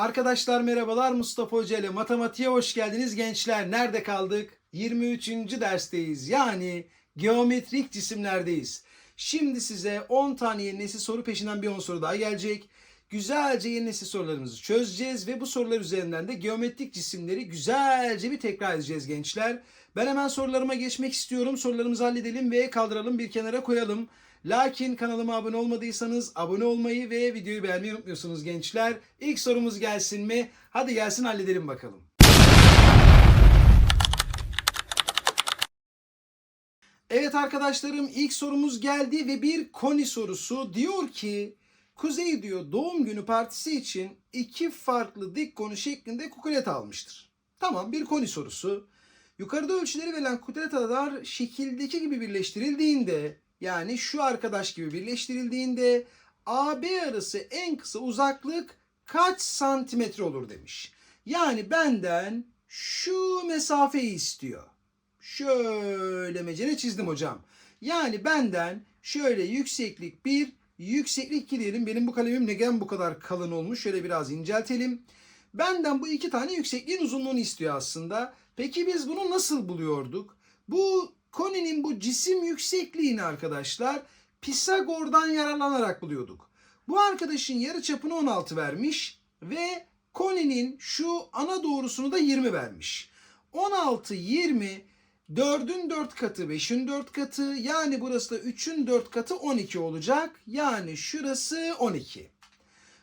Arkadaşlar merhabalar Mustafa Hoca ile matematiğe hoş geldiniz gençler. Nerede kaldık? 23. dersteyiz. Yani geometrik cisimlerdeyiz. Şimdi size 10 tane yeni nesil soru peşinden bir 10 soru daha gelecek. Güzelce yeni nesil sorularımızı çözeceğiz ve bu sorular üzerinden de geometrik cisimleri güzelce bir tekrar edeceğiz gençler. Ben hemen sorularıma geçmek istiyorum. Sorularımızı halledelim ve kaldıralım bir kenara koyalım. Lakin kanalıma abone olmadıysanız abone olmayı ve videoyu beğenmeyi unutmuyorsunuz gençler. İlk sorumuz gelsin mi? Hadi gelsin halledelim bakalım. Evet arkadaşlarım ilk sorumuz geldi ve bir koni sorusu. Diyor ki Kuzey diyor doğum günü partisi için iki farklı dik konu şeklinde kukulet almıştır. Tamam bir koni sorusu. Yukarıda ölçüleri verilen kukuletalar şekildeki gibi birleştirildiğinde yani şu arkadaş gibi birleştirildiğinde AB arası en kısa uzaklık kaç santimetre olur demiş. Yani benden şu mesafeyi istiyor. Şöyle mecene çizdim hocam. Yani benden şöyle yükseklik 1, yükseklik 2 diyelim. Benim bu kalemim neden bu kadar kalın olmuş? Şöyle biraz inceltelim. Benden bu iki tane yüksekliğin uzunluğunu istiyor aslında. Peki biz bunu nasıl buluyorduk? Bu koninin bu cisim yüksekliğini arkadaşlar Pisagor'dan yararlanarak buluyorduk. Bu arkadaşın yarı çapını 16 vermiş ve koninin şu ana doğrusunu da 20 vermiş. 16, 20, 4'ün 4 katı 5'in 4 katı yani burası da 3'ün 4 katı 12 olacak. Yani şurası 12.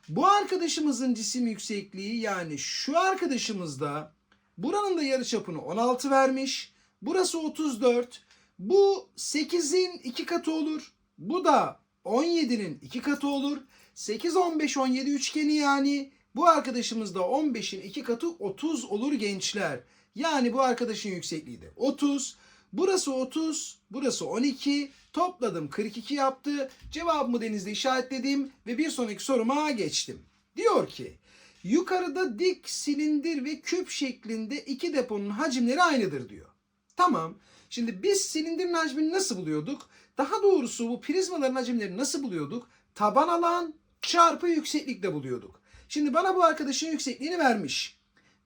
Bu arkadaşımızın cisim yüksekliği yani şu arkadaşımız da buranın da yarıçapını 16 vermiş. Burası 34. Bu 8'in 2 katı olur. Bu da 17'nin 2 katı olur. 8, 15, 17 üçgeni yani. Bu arkadaşımız da 15'in 2 katı 30 olur gençler. Yani bu arkadaşın yüksekliği de 30. Burası 30, burası 12. Topladım 42 yaptı. Cevabımı denizde işaretledim ve bir sonraki soruma geçtim. Diyor ki yukarıda dik silindir ve küp şeklinde iki deponun hacimleri aynıdır diyor. Tamam. Şimdi biz silindirin hacmini nasıl buluyorduk? Daha doğrusu bu prizmaların hacimlerini nasıl buluyorduk? Taban alan çarpı yükseklikle buluyorduk. Şimdi bana bu arkadaşın yüksekliğini vermiş.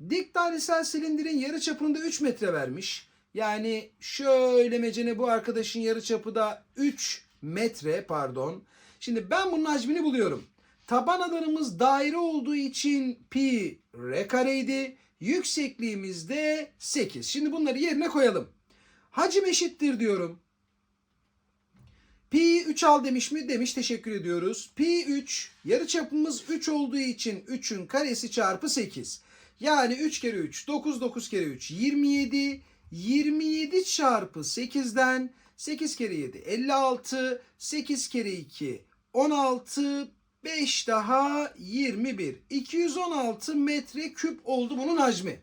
Dik dairesel silindirin yarı çapını da 3 metre vermiş. Yani şöyle mecene bu arkadaşın yarı çapı da 3 metre pardon. Şimdi ben bunun hacmini buluyorum. Taban alanımız daire olduğu için pi r kareydi. Yüksekliğimiz de 8. Şimdi bunları yerine koyalım. Hacim eşittir diyorum. Pi 3 al demiş mi? Demiş teşekkür ediyoruz. Pi 3 yarıçapımız 3 olduğu için 3'ün karesi çarpı 8. Yani 3 kere 3 9 9 kere 3 27 27 çarpı 8'den 8 kere 7 56 8 kere 2 16 5 daha 21 216 metre küp oldu bunun hacmi.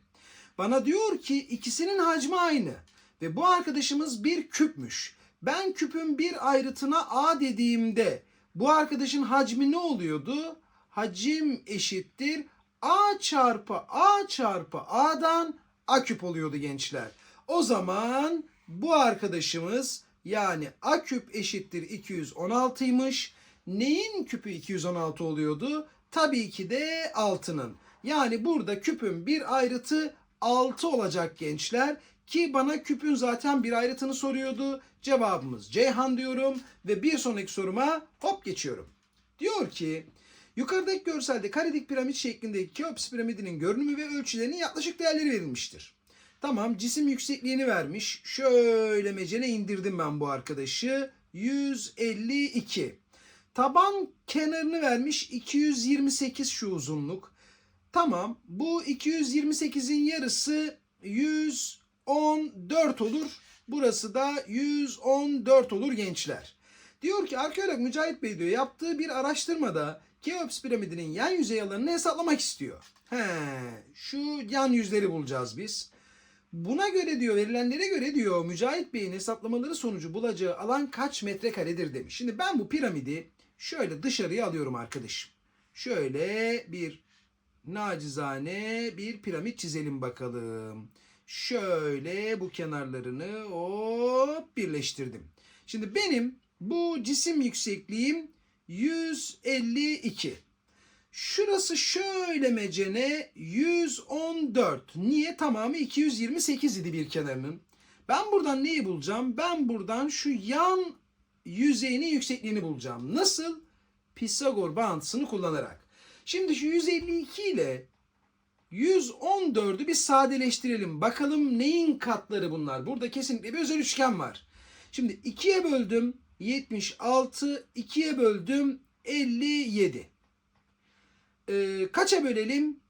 Bana diyor ki ikisinin hacmi aynı ve bu arkadaşımız bir küpmüş. Ben küpün bir ayrıtına A dediğimde bu arkadaşın hacmi ne oluyordu? Hacim eşittir A çarpı A çarpı A'dan A küp oluyordu gençler. O zaman bu arkadaşımız yani A küp eşittir 216'ymış. Neyin küpü 216 oluyordu? Tabii ki de 6'nın. Yani burada küpün bir ayrıtı 6 olacak gençler. Ki bana küpün zaten bir ayrıtını soruyordu. Cevabımız Ceyhan diyorum ve bir sonraki soruma hop geçiyorum. Diyor ki yukarıdaki görselde karedik piramit şeklindeki Keops piramidinin görünümü ve ölçülerinin yaklaşık değerleri verilmiştir. Tamam cisim yüksekliğini vermiş. Şöyle mecene indirdim ben bu arkadaşı. 152. Taban kenarını vermiş 228 şu uzunluk. Tamam bu 228'in yarısı 114 olur. Burası da 114 olur gençler. Diyor ki arkeolog Mücahit Bey diyor yaptığı bir araştırmada Keops piramidinin yan yüzey alanını hesaplamak istiyor. He, şu yan yüzleri bulacağız biz. Buna göre diyor verilenlere göre diyor Mücahit Bey'in hesaplamaları sonucu bulacağı alan kaç metrekaredir demiş. Şimdi ben bu piramidi şöyle dışarıya alıyorum arkadaşım. Şöyle bir nacizane bir piramit çizelim bakalım. Şöyle bu kenarlarını hop birleştirdim. Şimdi benim bu cisim yüksekliğim 152. Şurası şöyle mecene 114. Niye? Tamamı 228 idi bir kenarının. Ben buradan neyi bulacağım? Ben buradan şu yan yüzeyinin yüksekliğini bulacağım. Nasıl? Pisagor bağıntısını kullanarak. Şimdi şu 152 ile 114'ü bir sadeleştirelim. Bakalım neyin katları bunlar? Burada kesinlikle bir özel üçgen var. Şimdi 2'ye böldüm 76, 2'ye böldüm 57. Ee, kaça bölelim?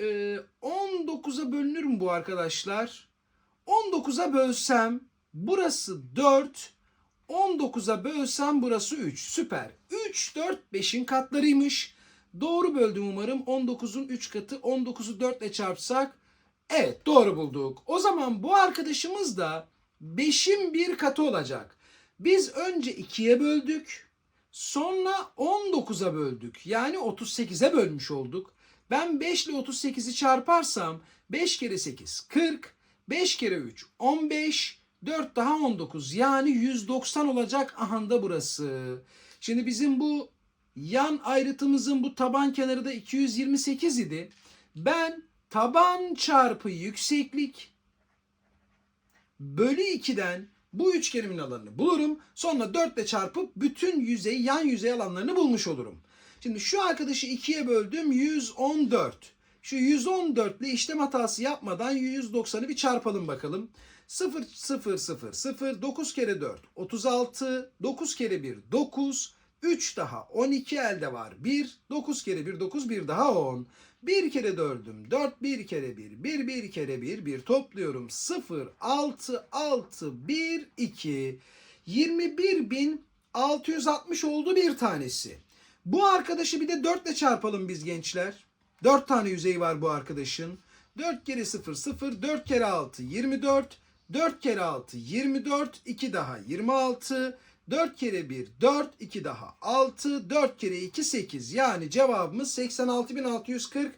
Ee, 19'a bölünür mü bu arkadaşlar? 19'a bölsem burası 4, 19'a bölsem burası 3. Süper. 3, 4, 5'in katlarıymış. Doğru böldüm umarım. 19'un 3 katı. 19'u 4 ile çarpsak. Evet doğru bulduk. O zaman bu arkadaşımız da 5'in bir katı olacak. Biz önce 2'ye böldük. Sonra 19'a böldük. Yani 38'e bölmüş olduk. Ben 5 ile 38'i çarparsam 5 kere 8 40. 5 kere 3 15. 4 daha 19 yani 190 olacak ahanda burası. Şimdi bizim bu yan ayrıtımızın bu taban kenarı da 228 idi. Ben taban çarpı yükseklik bölü 2'den bu üçgenimin alanını bulurum. Sonra 4 ile çarpıp bütün yüzey yan yüzey alanlarını bulmuş olurum. Şimdi şu arkadaşı 2'ye böldüm 114. Şu 114 ile işlem hatası yapmadan 190'ı bir çarpalım bakalım. 0 0 0 0 9 kere 4 36 9 kere 1 9 3 daha 12 elde var 1 9 kere 1 9 1 daha 10 1 kere 4'üm 4 1 kere 1 1 1 kere 1 1 topluyorum 0 6 6 1 2 21.660 oldu bir tanesi. Bu arkadaşı bir de 4 ile çarpalım biz gençler. 4 tane yüzeyi var bu arkadaşın. 4 kere 0 0 4 kere 6 24 4 kere 6 24 2 daha 26 4 kere 1 4 2 daha 6 4 kere 2 8 yani cevabımız 86.640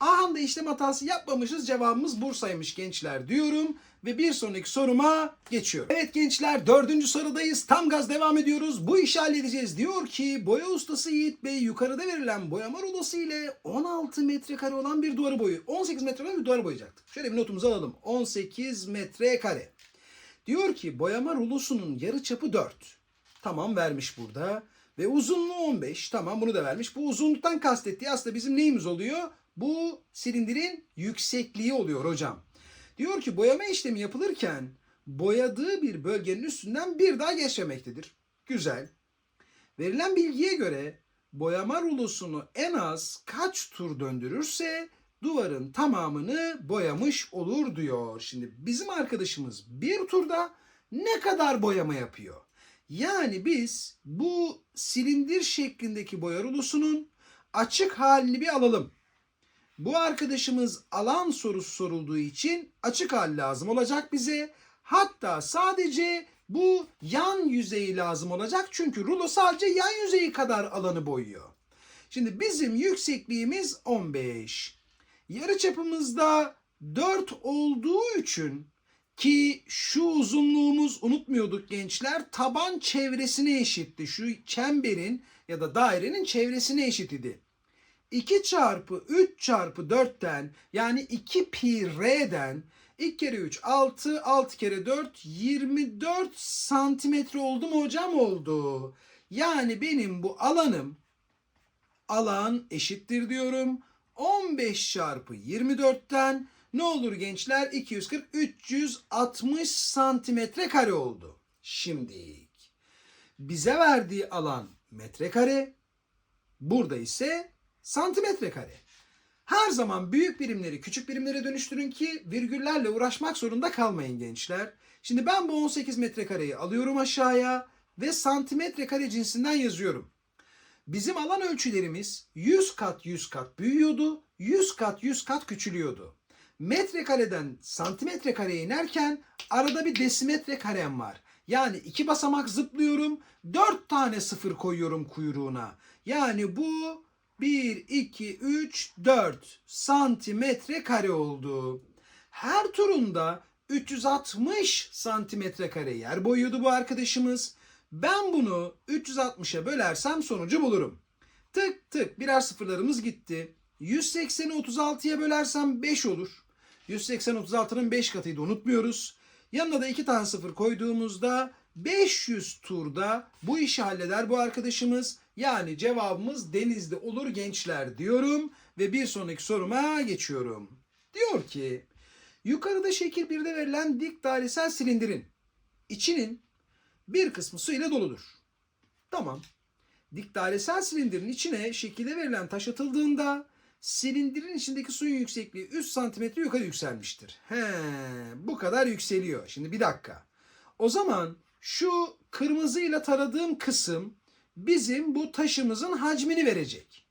Ahanda işlem hatası yapmamışız. Cevabımız Bursa'ymış gençler diyorum ve bir sonraki soruma geçiyorum. Evet gençler dördüncü sorudayız. Tam gaz devam ediyoruz. Bu işi halledeceğiz. Diyor ki boya ustası Yiğit Bey yukarıda verilen boyama rulosu ile 16 metrekare olan bir duvarı boyu 18 metre olan bir duvarı boyayacaktı. Şöyle bir notumuzu alalım. 18 metrekare. Diyor ki boyama rulosunun yarı çapı 4. Tamam vermiş burada. Ve uzunluğu 15. Tamam bunu da vermiş. Bu uzunluktan kastettiği aslında bizim neyimiz oluyor? Bu silindirin yüksekliği oluyor hocam. Diyor ki boyama işlemi yapılırken boyadığı bir bölgenin üstünden bir daha geçmemektedir. Güzel. Verilen bilgiye göre boyama rulosunu en az kaç tur döndürürse duvarın tamamını boyamış olur diyor. Şimdi bizim arkadaşımız bir turda ne kadar boyama yapıyor? Yani biz bu silindir şeklindeki boya rulosunun açık halini bir alalım. Bu arkadaşımız alan sorusu sorulduğu için açık hal lazım olacak bize. Hatta sadece bu yan yüzeyi lazım olacak. Çünkü rulo sadece yan yüzeyi kadar alanı boyuyor. Şimdi bizim yüksekliğimiz 15. Yarıçapımızda 4 olduğu için ki şu uzunluğumuz unutmuyorduk gençler taban çevresine eşitti. Şu çemberin ya da dairenin çevresine eşit idi. 2 çarpı 3 çarpı 4'ten yani 2 pi r'den 2 kere 3 6 6 kere 4 24 santimetre oldu mu hocam oldu. Yani benim bu alanım alan eşittir diyorum. 15 çarpı 24'ten ne olur gençler 240 360 santimetre kare oldu. Şimdi bize verdiği alan metrekare burada ise santimetre kare. Her zaman büyük birimleri küçük birimlere dönüştürün ki virgüllerle uğraşmak zorunda kalmayın gençler. Şimdi ben bu 18 metrekareyi alıyorum aşağıya ve santimetre kare cinsinden yazıyorum. Bizim alan ölçülerimiz 100 kat 100 kat büyüyordu, 100 kat 100 kat küçülüyordu. Metrekareden santimetre kareye inerken arada bir desimetre karem var. Yani iki basamak zıplıyorum, 4 tane sıfır koyuyorum kuyruğuna. Yani bu 1, 2, 3, 4 santimetre kare oldu. Her turunda 360 santimetre kare yer boyuyordu bu arkadaşımız. Ben bunu 360'a bölersem sonucu bulurum. Tık tık birer sıfırlarımız gitti. 180'i 36'ya bölersem 5 olur. 180 36'nın 5 katıydı unutmuyoruz. Yanına da 2 tane sıfır koyduğumuzda 500 turda bu işi halleder bu arkadaşımız. Yani cevabımız denizde olur gençler diyorum ve bir sonraki soruma geçiyorum. Diyor ki yukarıda şekil 1'de verilen dik dairesel silindirin içinin bir kısmı su ile doludur. Tamam. Dik dairesel silindirin içine şekilde verilen taş atıldığında silindirin içindeki suyun yüksekliği 3 santimetre yukarı yükselmiştir. He, bu kadar yükseliyor. Şimdi bir dakika. O zaman şu kırmızıyla taradığım kısım bizim bu taşımızın hacmini verecek.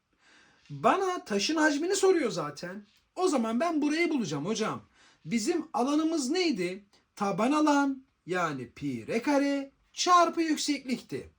Bana taşın hacmini soruyor zaten. O zaman ben burayı bulacağım hocam. Bizim alanımız neydi? Taban alan yani pi r kare çarpı yükseklikti.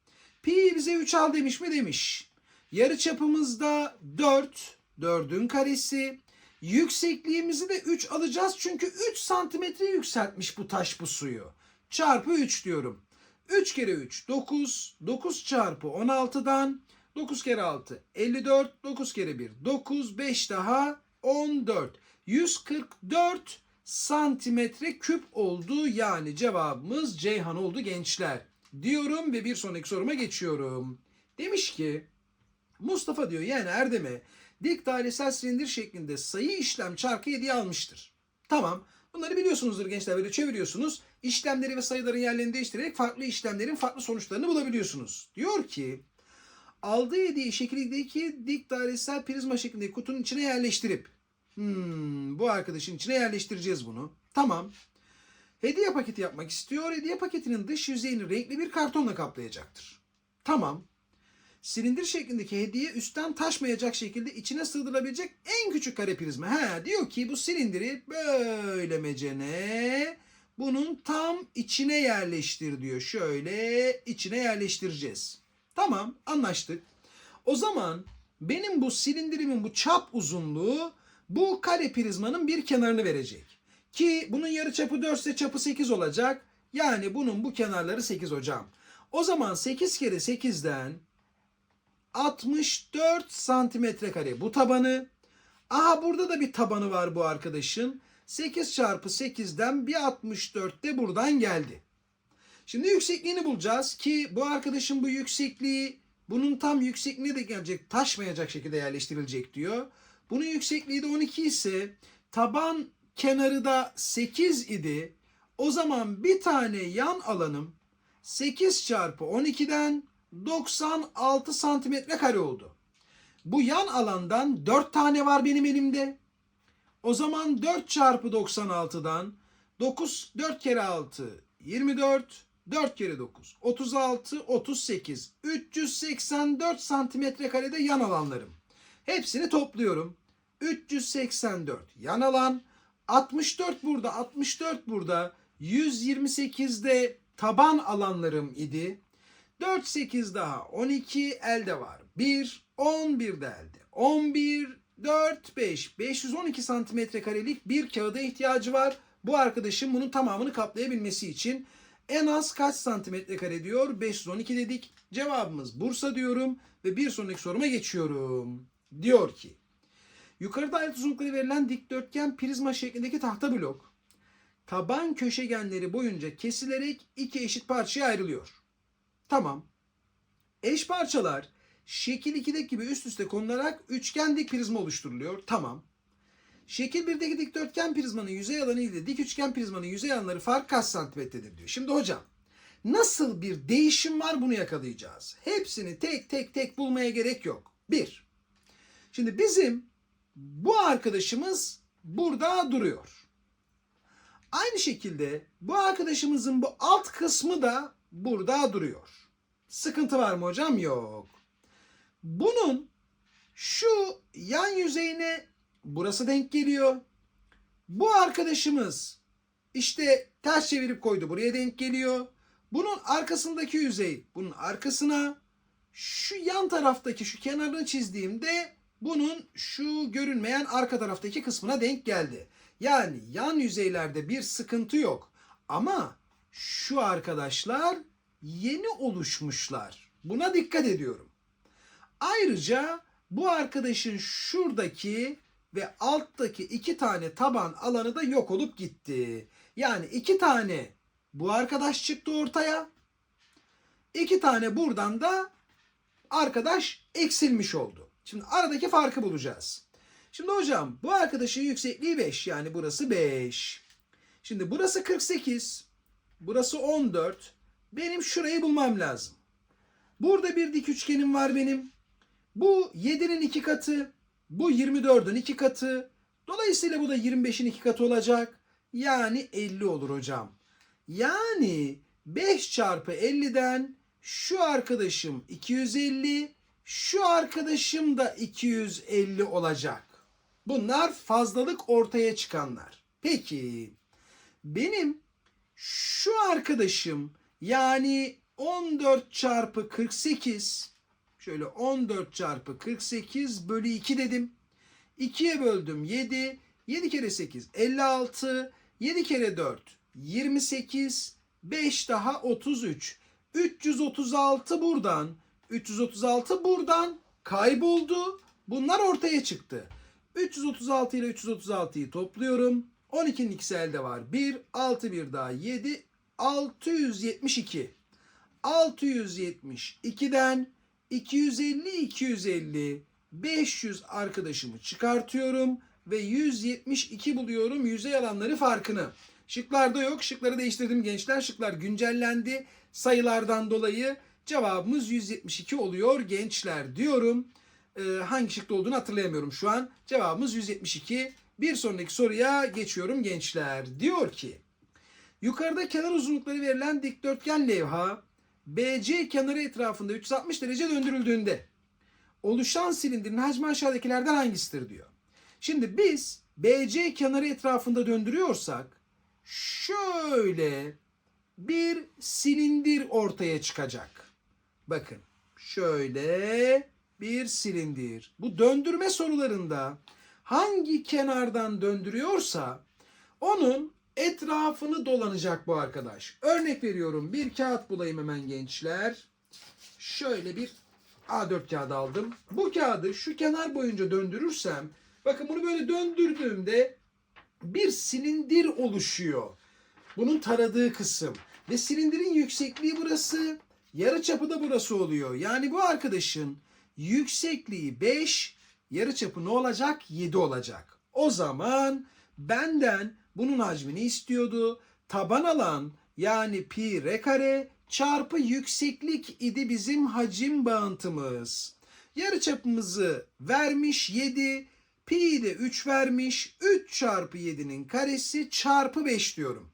Pi bize 3 al demiş mi demiş. Yarı çapımızda 4. 4'ün karesi. Yüksekliğimizi de 3 alacağız çünkü 3 santimetre yükseltmiş bu taş bu suyu. Çarpı 3 diyorum. 3 kere 3 9. 9 çarpı 16'dan 9 kere 6 54. 9 kere 1 9. 5 daha 14. 144 santimetre küp oldu. Yani cevabımız Ceyhan oldu gençler. Diyorum ve bir sonraki soruma geçiyorum. Demiş ki Mustafa diyor yani Erdem'e dik dairesel silindir şeklinde sayı işlem çarkı hediye almıştır. Tamam. Bunları biliyorsunuzdur gençler böyle çeviriyorsunuz. İşlemleri ve sayıların yerlerini değiştirerek farklı işlemlerin farklı sonuçlarını bulabiliyorsunuz. Diyor ki aldığı hediyeyi şekildeki dik dairesel prizma şeklindeki kutunun içine yerleştirip hmm, bu arkadaşın içine yerleştireceğiz bunu. Tamam. Hediye paketi yapmak istiyor. Hediye paketinin dış yüzeyini renkli bir kartonla kaplayacaktır. Tamam. Silindir şeklindeki hediye üstten taşmayacak şekilde içine sığdırılabilecek en küçük kare prizma. Ha diyor ki bu silindiri böyle mecene bunun tam içine yerleştir diyor. Şöyle içine yerleştireceğiz. Tamam anlaştık. O zaman benim bu silindirimin bu çap uzunluğu bu kare prizmanın bir kenarını verecek. Ki bunun yarı çapı 4 ise çapı 8 olacak. Yani bunun bu kenarları 8 hocam. O zaman 8 kere 8'den 64 santimetre kare bu tabanı. Aha burada da bir tabanı var bu arkadaşın. 8 çarpı 8'den bir 64 de buradan geldi. Şimdi yüksekliğini bulacağız ki bu arkadaşın bu yüksekliği bunun tam yüksekliğine de gelecek taşmayacak şekilde yerleştirilecek diyor. Bunun yüksekliği de 12 ise taban kenarı da 8 idi. O zaman bir tane yan alanım 8 çarpı 12'den 96 santimetre kare oldu. Bu yan alandan 4 tane var benim elimde. O zaman 4 çarpı 96'dan 9 4 kere 6 24 4 kere 9 36 38 384 santimetre karede yan alanlarım. Hepsini topluyorum. 384 yan alan 64 burada 64 burada 128'de taban alanlarım idi. 4 8 daha 12 elde var. 1 11 de elde. 11 4 5 512 santimetre karelik bir kağıda ihtiyacı var. Bu arkadaşın bunun tamamını kaplayabilmesi için en az kaç santimetre kare diyor? 512 dedik. Cevabımız Bursa diyorum ve bir sonraki soruma geçiyorum. Diyor ki Yukarıda ayrıt uzunlukları verilen dikdörtgen prizma şeklindeki tahta blok taban köşegenleri boyunca kesilerek iki eşit parçaya ayrılıyor. Tamam. Eş parçalar şekil 2'deki gibi üst üste konularak üçgen dik prizma oluşturuluyor. Tamam. Şekil 1'deki dikdörtgen prizmanın yüzey alanı ile dik üçgen prizmanın yüzey alanları fark kaç santimetredir diyor. Şimdi hocam nasıl bir değişim var bunu yakalayacağız. Hepsini tek tek tek bulmaya gerek yok. Bir. Şimdi bizim bu arkadaşımız burada duruyor. Aynı şekilde bu arkadaşımızın bu alt kısmı da burada duruyor. Sıkıntı var mı hocam? Yok. Bunun şu yan yüzeyine burası denk geliyor. Bu arkadaşımız işte ters çevirip koydu buraya denk geliyor. Bunun arkasındaki yüzey bunun arkasına şu yan taraftaki şu kenarını çizdiğimde bunun şu görünmeyen arka taraftaki kısmına denk geldi. Yani yan yüzeylerde bir sıkıntı yok. Ama şu arkadaşlar yeni oluşmuşlar. Buna dikkat ediyorum. Ayrıca bu arkadaşın şuradaki ve alttaki iki tane taban alanı da yok olup gitti. Yani iki tane bu arkadaş çıktı ortaya. İki tane buradan da arkadaş eksilmiş oldu. Şimdi aradaki farkı bulacağız. Şimdi hocam bu arkadaşın yüksekliği 5 yani burası 5. Şimdi burası 48. Burası 14. Benim şurayı bulmam lazım. Burada bir dik üçgenim var benim. Bu 7'nin iki katı. Bu 24'ün iki katı. Dolayısıyla bu da 25'in iki katı olacak. Yani 50 olur hocam. Yani 5 çarpı 50'den şu arkadaşım 250, şu arkadaşım da 250 olacak. Bunlar fazlalık ortaya çıkanlar. Peki benim şu arkadaşım yani 14 çarpı 48 şöyle 14 çarpı 48 bölü 2 dedim. 2'ye böldüm 7. 7 kere 8 56. 7 kere 4 28. 5 daha 33. 336 buradan. 336 buradan kayboldu. Bunlar ortaya çıktı. 336 ile 336'yı topluyorum. 12'nin ikisi elde var. 1, 6 bir daha 7, 672. 672'den 250, 250, 500 arkadaşımı çıkartıyorum ve 172 buluyorum yüzey alanları farkını. Şıklarda yok. Şıkları değiştirdim gençler. Şıklar güncellendi. Sayılardan dolayı cevabımız 172 oluyor gençler diyorum. Ee, hangi şıkta olduğunu hatırlayamıyorum şu an. Cevabımız 172. Bir sonraki soruya geçiyorum gençler. Diyor ki yukarıda kenar uzunlukları verilen dikdörtgen levha BC kenarı etrafında 360 derece döndürüldüğünde oluşan silindirin hacmi aşağıdakilerden hangisidir diyor. Şimdi biz BC kenarı etrafında döndürüyorsak şöyle bir silindir ortaya çıkacak. Bakın şöyle bir silindir. Bu döndürme sorularında hangi kenardan döndürüyorsa onun etrafını dolanacak bu arkadaş. Örnek veriyorum bir kağıt bulayım hemen gençler. Şöyle bir A4 kağıdı aldım. Bu kağıdı şu kenar boyunca döndürürsem bakın bunu böyle döndürdüğümde bir silindir oluşuyor. Bunun taradığı kısım. Ve silindirin yüksekliği burası. Yarı çapı da burası oluyor. Yani bu arkadaşın yüksekliği 5, yarı çapı ne olacak? 7 olacak. O zaman benden bunun hacmini istiyordu. Taban alan yani pi r kare çarpı yükseklik idi bizim hacim bağıntımız. Yarı çapımızı vermiş 7, pi de 3 vermiş. 3 çarpı 7'nin karesi çarpı 5 diyorum.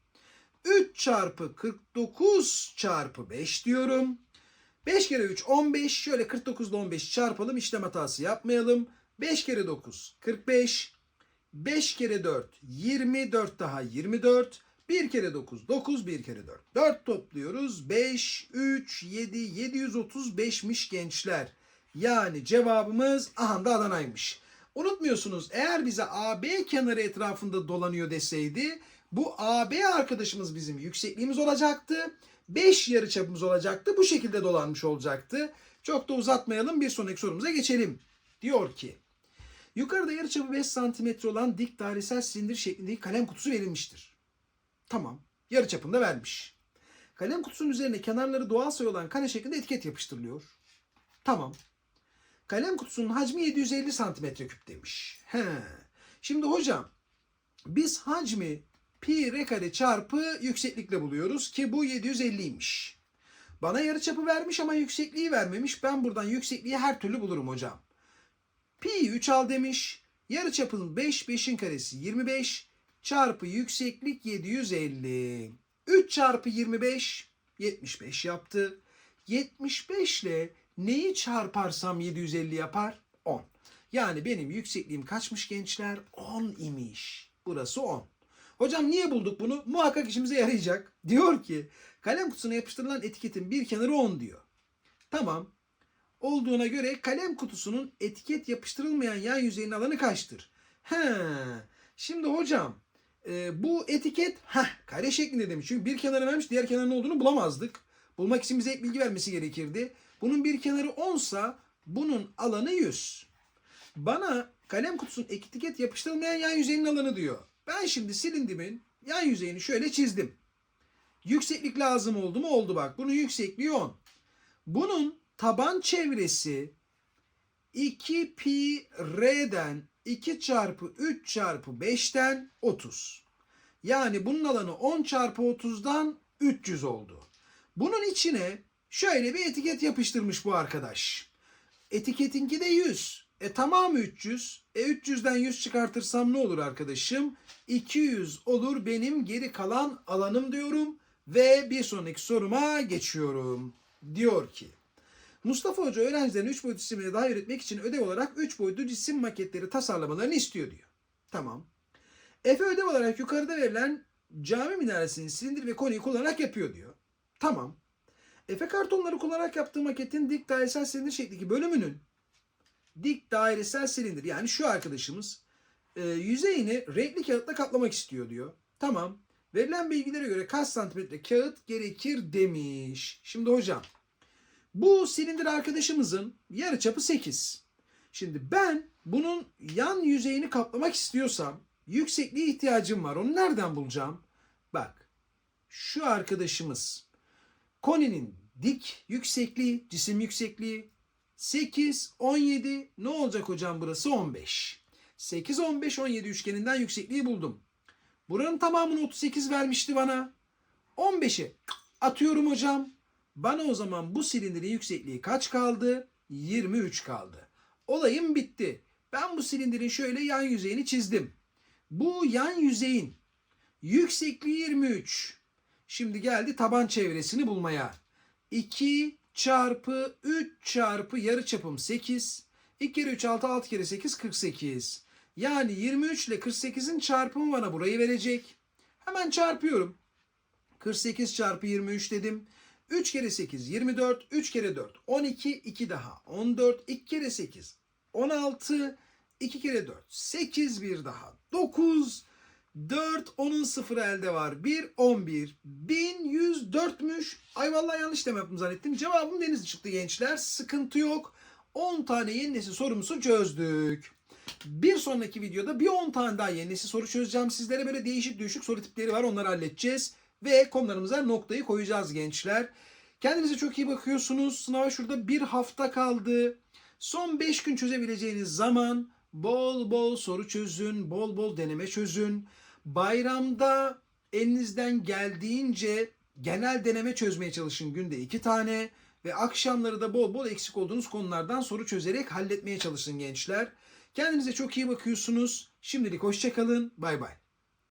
3 çarpı 49 çarpı 5 diyorum. 5 kere 3 15. Şöyle 49 ile 15 çarpalım. İşlem hatası yapmayalım. 5 kere 9 45. 5 kere 4 24 daha 24. 1 kere 9 9 1 kere 4 4 topluyoruz. 5 3 7 735'miş gençler. Yani cevabımız aha da Adana'ymış. Unutmuyorsunuz eğer bize AB kenarı etrafında dolanıyor deseydi bu AB arkadaşımız bizim yüksekliğimiz olacaktı. 5 yarıçapımız olacaktı. Bu şekilde dolanmış olacaktı. Çok da uzatmayalım. Bir sonraki sorumuza geçelim. Diyor ki Yukarıda yarıçapı 5 cm olan dik dairesel silindir şeklindeki kalem kutusu verilmiştir. Tamam. Yarıçapını da vermiş. Kalem kutusunun üzerine kenarları doğal sayı olan kare şeklinde etiket yapıştırılıyor. Tamam. Kalem kutusunun hacmi 750 cm küp demiş. He. Şimdi hocam biz hacmi pi r kare çarpı yükseklikle buluyoruz ki bu 750'ymiş. Bana yarıçapı vermiş ama yüksekliği vermemiş. Ben buradan yüksekliği her türlü bulurum hocam. Pi 3 al demiş. Yarıçapın 5, 5'in karesi 25 çarpı yükseklik 750. 3 çarpı 25 75 yaptı. 75 ile neyi çarparsam 750 yapar? 10. Yani benim yüksekliğim kaçmış gençler? 10 imiş. Burası 10. Hocam niye bulduk bunu? Muhakkak işimize yarayacak. Diyor ki kalem kutusuna yapıştırılan etiketin bir kenarı 10 diyor. Tamam. Olduğuna göre kalem kutusunun etiket yapıştırılmayan yan yüzeyinin alanı kaçtır? He. Şimdi hocam e, bu etiket heh, kare şeklinde demiş. Çünkü bir kenarı vermiş diğer kenarın olduğunu bulamazdık. Bulmak için bize ek bilgi vermesi gerekirdi. Bunun bir kenarı 10 sa Bunun alanı 100. Bana kalem kutusunun etiket yapıştırılmayan yan yüzeyinin alanı diyor. Ben şimdi silindimin yan yüzeyini şöyle çizdim. Yükseklik lazım oldu mu? Oldu bak. Bunun yüksekliği 10. Bunun taban çevresi 2 pi r'den 2 çarpı 3 çarpı 5'ten 30. Yani bunun alanı 10 çarpı 30'dan 300 oldu. Bunun içine şöyle bir etiket yapıştırmış bu arkadaş. Etiketinki de 100. E tamamı 300. E 300'den 100 çıkartırsam ne olur arkadaşım? 200 olur benim geri kalan alanım diyorum. Ve bir sonraki soruma geçiyorum. Diyor ki Mustafa Hoca öğrencilerin 3 boyutlu cisimleri daha üretmek için ödev olarak 3 boyutlu cisim maketleri tasarlamalarını istiyor diyor. Tamam. Efe ödev olarak yukarıda verilen cami minaresinin silindir ve koniyi kullanarak yapıyor diyor. Tamam. Efe kartonları kullanarak yaptığı maketin dik dairesel silindir şeklindeki bölümünün dik dairesel silindir yani şu arkadaşımız e, yüzeyini renkli kağıtla kaplamak istiyor diyor. Tamam. Verilen bilgilere göre kaç santimetre kağıt gerekir demiş. Şimdi hocam bu silindir arkadaşımızın yarıçapı 8. Şimdi ben bunun yan yüzeyini kaplamak istiyorsam yüksekliğe ihtiyacım var. Onu nereden bulacağım? Bak şu arkadaşımız koninin dik yüksekliği, cisim yüksekliği 8, 17 ne olacak hocam burası 15. 8, 15, 17 üçgeninden yüksekliği buldum. Buranın tamamını 38 vermişti bana. 15'e atıyorum hocam. Bana o zaman bu silindirin yüksekliği kaç kaldı? 23 kaldı. Olayım bitti. Ben bu silindirin şöyle yan yüzeyini çizdim. Bu yan yüzeyin yüksekliği 23. Şimdi geldi taban çevresini bulmaya. 2 çarpı 3 çarpı yarıçapım 8. 2 kere 3 6 6 kere 8 48. Yani 23 ile 48'in çarpımı bana burayı verecek. Hemen çarpıyorum. 48 çarpı 23 dedim. 3 kere 8 24, 3 kere 4 12, 2 daha 14, 2 kere 8 16, 2 kere 4 8 bir daha 9, 4 onun sıfırı elde var 1, 11, 1104'müş. Ay vallahi yanlış deme yaptım zannettim. Cevabım deniz çıktı gençler. Sıkıntı yok. 10 tane yeni nesil sorumuzu çözdük. Bir sonraki videoda bir 10 tane daha yeni nesil soru çözeceğim. Sizlere böyle değişik düşük soru tipleri var. Onları halledeceğiz. Ve konularımıza noktayı koyacağız gençler. Kendinize çok iyi bakıyorsunuz. Sınava şurada bir hafta kaldı. Son 5 gün çözebileceğiniz zaman bol bol soru çözün, bol bol deneme çözün. Bayramda elinizden geldiğince genel deneme çözmeye çalışın günde 2 tane. Ve akşamları da bol bol eksik olduğunuz konulardan soru çözerek halletmeye çalışın gençler. Kendinize çok iyi bakıyorsunuz. Şimdilik hoşçakalın. Bay bay.